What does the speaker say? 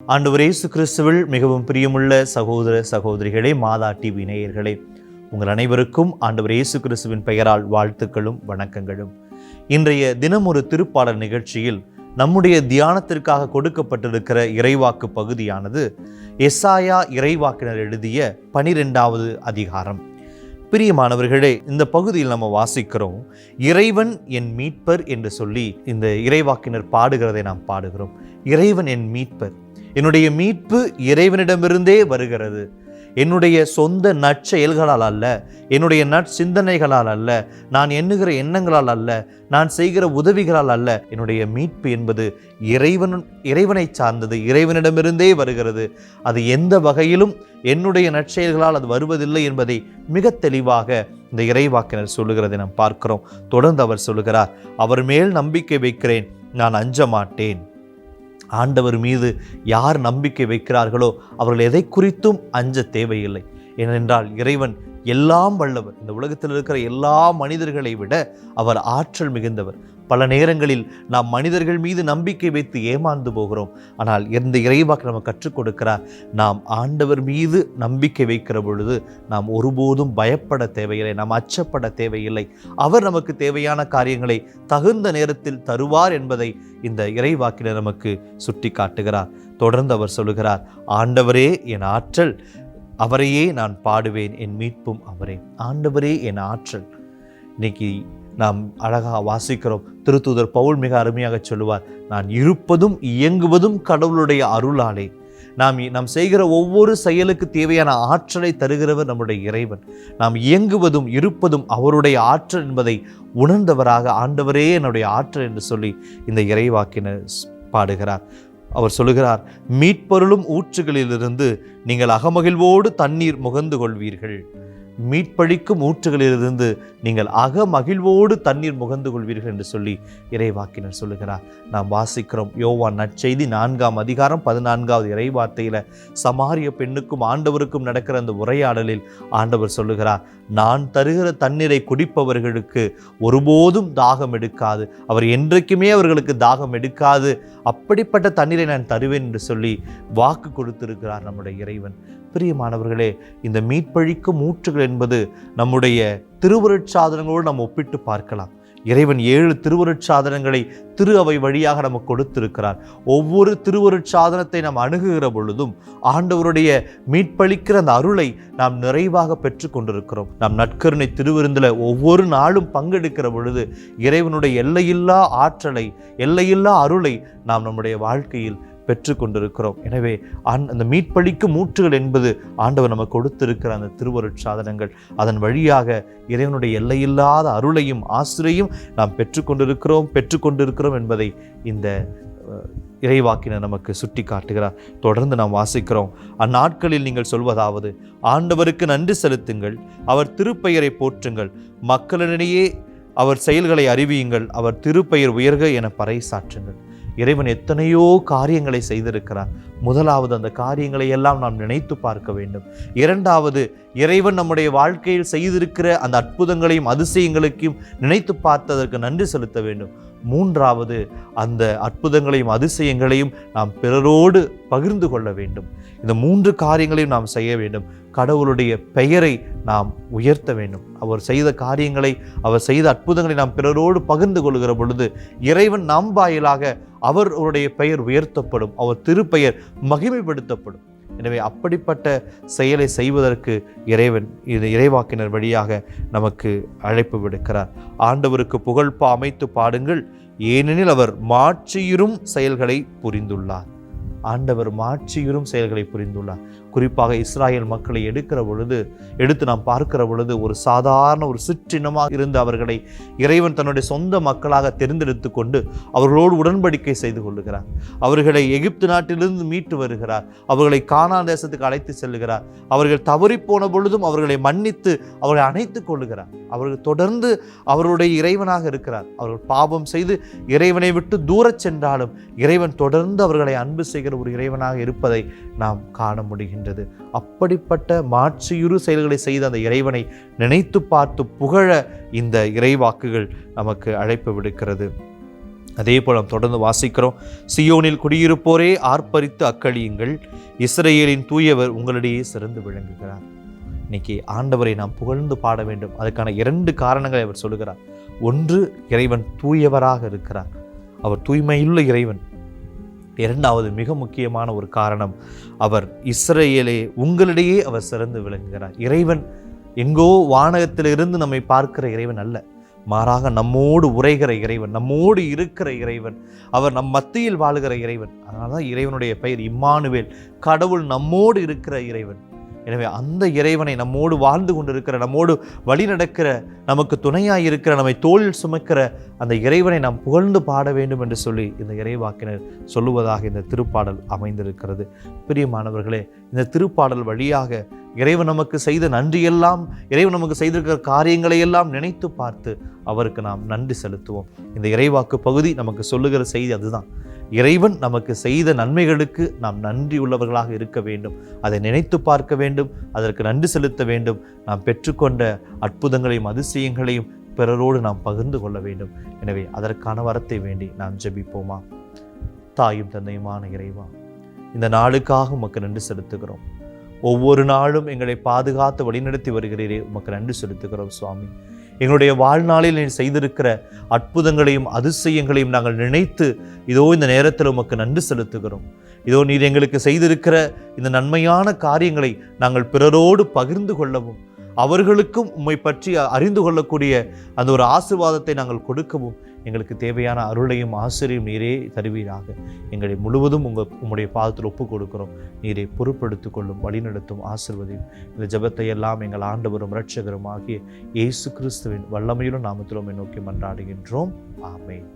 ஆண்டவர் இயேசு கிறிஸ்துவில் மிகவும் பிரியமுள்ள சகோதர சகோதரிகளே மாதா டிவி நேயர்களே உங்கள் அனைவருக்கும் ஆண்டவர் இயேசு கிறிஸ்துவின் பெயரால் வாழ்த்துக்களும் வணக்கங்களும். இன்றைய தினம் ஒரு திருப்பாடல் நிகழ்ச்சியில் நம்முடைய தியானத்திற்காக கொடுக்கப்பட்டிருக்கிற இறைவாக்கு பகுதியானது எஸ்ஆயா இறைவாக்கினர் எழுதிய பனிரெண்டாவது அதிகாரம். பிரியமானவர்களே இந்த பகுதியில் நம்ம வாசிக்கிறோம் இறைவன் என் மீட்பர் என்று சொல்லி இந்த இறைவாக்கினர் பாடுகிறதை நாம் பாடுகிறோம். இறைவன் என் மீட்பர் என்னுடைய மீட்பு இறைவனிடமிருந்தே வருகிறது. என்னுடைய சொந்த நற்செயல்களால் அல்ல என்னுடைய நற்சிந்தனைகளால் அல்ல நான் எண்ணுகிற எண்ணங்களால் அல்ல நான் செய்கிற உதவிகளால் அல்ல என்னுடைய மீட்பு என்பது இறைவன் இறைவனை சார்ந்தது இறைவனிடமிருந்தே வருகிறது. அது எந்த வகையிலும் என்னுடைய நற்செயல்களால் அது வருவதில்லை என்பதை மிக தெளிவாக இந்த இறைவாக்கினர் சொல்லுகிறதை நாம் பார்க்கிறோம். தொடர்ந்து அவர் சொல்லுகிறார் அவர் மேல் நம்பிக்கை வைக்கிறேன் நான் அஞ்ச மாட்டேன். ஆண்டவர் மீது யார் நம்பிக்கை வைக்கிறார்களோ அவர்கள் எதை குறித்தும் அஞ்ச தேவையில்லை. ஏனென்றால் இறைவன் எல்லாம் வல்லவர். இந்த உலகத்தில் இருக்கிற எல்லா மனிதர்களை விட அவர் ஆற்றல் மிகுந்தவர். பல நேரங்களில் நாம் மனிதர்கள் மீது நம்பிக்கை வைத்து ஏமாந்து போகிறோம். ஆனால் இந்த இறைவாக்கு நம்ம கற்றுக் கொடுக்கிறார். நாம் ஆண்டவர் மீது நம்பிக்கை வைக்கிற பொழுது நாம் ஒருபோதும் பயப்பட தேவையில்லை நாம் அச்சப்பட தேவையில்லை. அவர் நமக்கு தேவையான காரியங்களை தகுந்த நேரத்தில் தருவார் என்பதை இந்த இறைவாக்கினர் நமக்கு சுட்டி காட்டுகிறார் தொடர்ந்து அவர் சொல்லுகிறார் ஆண்டவரே என் ஆற்றல் அவரையே நான் பாடுவேன் என் மீட்பும் அவரே. ஆண்டவரே என் ஆற்றல். இன்னைக்கு நாம் அழகாக வாசிக்கிறோம். திருத்தூதர் பவுல் மிக அருமையாக சொல்லுவார் நான் இருப்பதும் இயங்குவதும் கடவுளுடைய அருளாலே. நாம் நாம் செய்கிற ஒவ்வொரு செயலுக்கு தேவையான ஆற்றலை தருகிறவர் நம்முடைய இறைவன். நாம் இயங்குவதும் இருப்பதும் அவருடைய ஆற்றல் என்பதை உணர்ந்தவராக ஆண்டவரே என்னுடைய ஆற்றல் என்று சொல்லி இந்த இறைவாக்கினர் பாடுகிறார். அவர் சொல்லுகிறார் மீட்பொருளும் ஊற்றுகளிலிருந்து நீங்கள் அகமகிழ்வோடு தண்ணீர் முகந்து கொள்வீர்கள். மீட்பழிக்கும் ஊற்றுகளிலிருந்து நீங்கள் அக மகிழ்வோடு தண்ணீர் முகந்து கொள்வீர்கள் என்று சொல்லி இறைவாக்கினர் சொல்லுகிறார். நாம் வாசிக்கிறோம் யோவான் நற்செய்தி நான்காம் அதிகாரம் பதினான்காவது இறைவார்த்தையில் சமாரிய பெண்ணுக்கும் ஆண்டவருக்கும் நடக்கிற அந்த உரையாடலில் ஆண்டவர் சொல்லுகிறார் நான் தருகிற தண்ணீரை குடிப்பவர்களுக்கு ஒருபோதும் தாகம் எடுக்காது. அவர் என்றைக்குமே அவர்களுக்கு தாகம் எடுக்காது. அப்படிப்பட்ட தண்ணீரை நான் தருவேன் என்று சொல்லி வாக்கு கொடுத்திருக்கிறார் நம்முடைய இறைவன். பிரியமானவர்களே இந்த மீட்பழிக்கும் ஊற்றுகள் என்பது நம்முடைய திருவருட்சாதனங்களோடு நாம் ஒப்பிட்டு பார்க்கலாம். இறைவன் ஏழு திருவருட்சாதனங்களை திரு அவை வழியாக நமக்கு கொடுத்திருக்கிறார். ஒவ்வொரு திருவருட்சாதனத்தை நாம் அணுகுகிற பொழுதும் ஆண்டவருடைய மீட்பளிக்கிற அந்த அருளை நாம் நிறைவாக பெற்று கொண்டிருக்கிறோம். நாம் நற்கருணை திருவிருந்தில் ஒவ்வொரு நாளும் பங்கெடுக்கிற பொழுது இறைவனுடைய எல்லையில்லா ஆற்றலை எல்லையில்லா அருளை நாம் நம்முடைய வாழ்க்கையில் பெற்று கொண்டிருக்கிறோம் எனவே அந்த மீட்பளிக்கும் மூற்றுகள் என்பது ஆண்டவர் நமக்கு கொடுத்திருக்கிற அந்த திருவருட்சாதனங்கள். அதன் வழியாக இறைவனுடைய எல்லையில்லாத அருளையும் ஆசிரியையும் நாம் பெற்றுக்கொண்டிருக்கிறோம் பெற்றுக்கொண்டிருக்கிறோம் என்பதை இந்த இறைவாக்கினர் நமக்கு சுட்டி காட்டுகிறார் தொடர்ந்து நாம் வாசிக்கிறோம். அந்நாட்களில் நீங்கள் சொல்வதாவது ஆண்டவருக்கு நன்றி செலுத்துங்கள் அவர் திருப்பெயரை போற்றுங்கள் மக்களிடையே அவர் செயல்களை அறிவியுங்கள் அவர் திருப்பெயர் உயர்க என பறைசாற்றுங்கள் இறைவன் எத்தனையோ காரியங்களை செய்திருக்கிறார். முதலாவது அந்த காரியங்களை எல்லாம் நாம் நினைத்து பார்க்க வேண்டும். இரண்டாவது இறைவன் நம்முடைய வாழ்க்கையில் செய்திருக்கிற அந்த அற்புதங்களையும் அதிசயங்களுக்கும் நினைத்து பார்த்ததற்கு நன்றி செலுத்த வேண்டும். மூன்றாவது அந்த அற்புதங்களையும் அதிசயங்களையும் நாம் பிறரோடு பகிர்ந்து கொள்ள வேண்டும். இந்த மூன்று காரியங்களையும் நாம் செய்ய வேண்டும். கடவுளுடைய பெயரை நாம் உயர்த்த வேண்டும். அவர் செய்த காரியங்களை அவர் செய்த அற்புதங்களை நாம் பிறரோடு பகிர்ந்து கொள்கிற பொழுது இறைவன் நாம் வாயிலாக அவருடைய பெயர் உயர்த்தப்படும். அவர் திருப்பெயர் மகிமைப்படுத்தப்படும். எனவே அப்படிப்பட்ட செயலை செய்வதற்கு இறைவன் இது இறைவாக்கினர் வழியாக நமக்கு அழைப்பு விடுக்கிறார். ஆண்டவருக்கு புகழ்ப்பா அமைத்து பாடுங்கள். ஏனெனில் அவர் மாற்றியிரும் செயல்களை புரிந்துள்ளார். ஆண்டவர் மாற்றியிரும் செயல்களை புரிந்துள்ளார். குறிப்பாக இஸ்ராயல் மக்களை எடுக்கிற பொழுது எடுத்து நாம் பார்க்கிற பொழுது ஒரு சாதாரண ஒரு சிற்றினமாக இருந்து அவர்களை இறைவன் தன்னுடைய சொந்த மக்களாக தெரிந்தெடுத்து கொண்டு அவர்களோடு உடன்படிக்கை செய்து கொள்ளுகிறார். அவர்களை எகிப்து நாட்டிலிருந்து மீட்டு வருகிறார். அவர்களை கானா தேசத்துக்கு அழைத்து செல்லுகிறார். அவர்கள் தவறிப்போன பொழுதும் அவர்களை மன்னித்து அவர்களை அணைத்துக் கொள்ளுகிறார். அவர்கள் தொடர்ந்து அவருடைய இறைவனாக இருக்கிறார். அவர்கள் பாவம் செய்து இறைவனை விட்டு தூரச் சென்றாலும் இறைவன் தொடர்ந்து அவர்களை அன்பு செய்கிற ஒரு இறைவனாக இருப்பதை நாம் காண முடிகின்றது அப்படிப்பட்ட மாட்சியுறு செயல்களை செய்த அந்த இறைவனை நினைத்து பார்த்து புகழ இந்த இறைவாக்குகள் நமக்கு அழைப்பு விடுக்கிறது. அதே போல் நாம் தொடர்ந்து வாசிக்கிறோம். சியோனில் குடியிருப்போரே ஆர்ப்பரித்து அக்களியுங்கள். இஸ்ரேலின் தூயவர் உங்களிடையே சிறந்து விளங்குகிறார். இன்னைக்கு ஆண்டவரை நாம் புகழ்ந்து பாட வேண்டும். அதுக்கான இரண்டு காரணங்களை அவர் சொல்லுகிறார். ஒன்று இறைவன் தூயவராக இருக்கிறார். அவர் தூய்மையுள்ள இறைவன். இரண்டாவது மிக முக்கியமான ஒரு காரணம் அவர் இஸ்ரேலே உங்களிடையே அவர் சிறந்து விளங்குகிறார். இறைவன் எங்கோ வானகத்திலிருந்து நம்மை பார்க்கிற இறைவன் அல்ல மாறாக நம்மோடு உரைகிற இறைவன் நம்மோடு இருக்கிற இறைவன் அவர் நம் மத்தியில் வாழுகிற இறைவன். அதனால தான் இறைவனுடைய பெயர் இம்மானுவேல் கடவுள் நம்மோடு இருக்கிற இறைவன். எனவே அந்த இறைவனை நம்மோடு வாழ்ந்து கொண்டிருக்கிற நம்மோடு வழி நடக்கிற நமக்கு துணையாக இருக்கிற நம்மை தோளில் சுமக்கிற அந்த இறைவனை நாம் புகழ்ந்து பாட வேண்டும் என்று சொல்லி இந்த இறைவாக்கினர் சொல்லுவதாக இந்த திருப்பாடல் அமைந்திருக்கிறது. பிரியமானவர்களே இந்த திருப்பாடல் வழியாக இறைவன் நமக்கு செய்த நன்றியெல்லாம் இறைவன் நமக்கு செய்திருக்கிற காரியங்களை எல்லாம் நினைத்து பார்த்து அவருக்கு நாம் நன்றி செலுத்துவோம். இந்த இறைவாக்கு பகுதி நமக்கு சொல்லுகிற செய்தி அதுதான். இறைவன் நமக்கு செய்த நன்மைகளுக்கு நாம் நன்றி உள்ளவர்களாக இருக்க வேண்டும். அதை நினைத்து பார்க்க வேண்டும். அதற்கு நன்றி செலுத்த வேண்டும். நாம் பெற்றுக்கொண்ட அற்புதங்களையும் அதிசயங்களையும் பிறரோடு நாம் பகிர்ந்து கொள்ள வேண்டும். எனவே அதற்கான வரத்தை வேண்டி நாம் ஜெபிப்போமா? தாயும் தந்தையுமான இறைவா இந்த நாளுக்காக உமக்கு நன்றி செலுத்துகிறோம். ஒவ்வொரு நாளும் எங்களை பாதுகாத்து வழிநடத்தி வருகிறீரே உமக்கு நன்றி செலுத்துகிறோம் சுவாமி. எங்களுடைய வாழ்நாளில் நீர் செய்திருக்கிற அற்புதங்களையும் அதிசயங்களையும் நாங்கள் நினைத்து இதோ இந்த நேரத்தில் உமக்கு நன்றி செலுத்துகிறோம். இதோ நீர் எங்களுக்கு செய்திருக்கிற இந்த நன்மையான காரியங்களை நாங்கள் பிறரோடு பகிர்ந்து கொள்ளவும் அவர்களுக்கும் உம்மை பற்றி அறிந்து கொள்ளக்கூடிய அந்த ஒரு ஆசிர்வாதத்தை நாங்கள் கொடுக்கவும் எங்களுக்கு தேவையான அருளையும் ஆசிரியும் நீரே தருவீராக. எங்களை முழுவதும் உங்கள் உம்முடைய பாதத்தில் ஒப்புக் கொடுக்கிறோம் நீரை பொறுப்படுத்திக் கொள்ளும் வழிநடத்தும் ஆசிர்வதையும். இந்த ஜபத்தை எல்லாம் எங்கள் ஆண்டவரும் இரட்சகரும் ஆகிய இயேசு கிறிஸ்துவின் வல்லமையிலும் நாமத்திலும் நோக்கி மன்றாடுகின்றோம். ஆமேன்.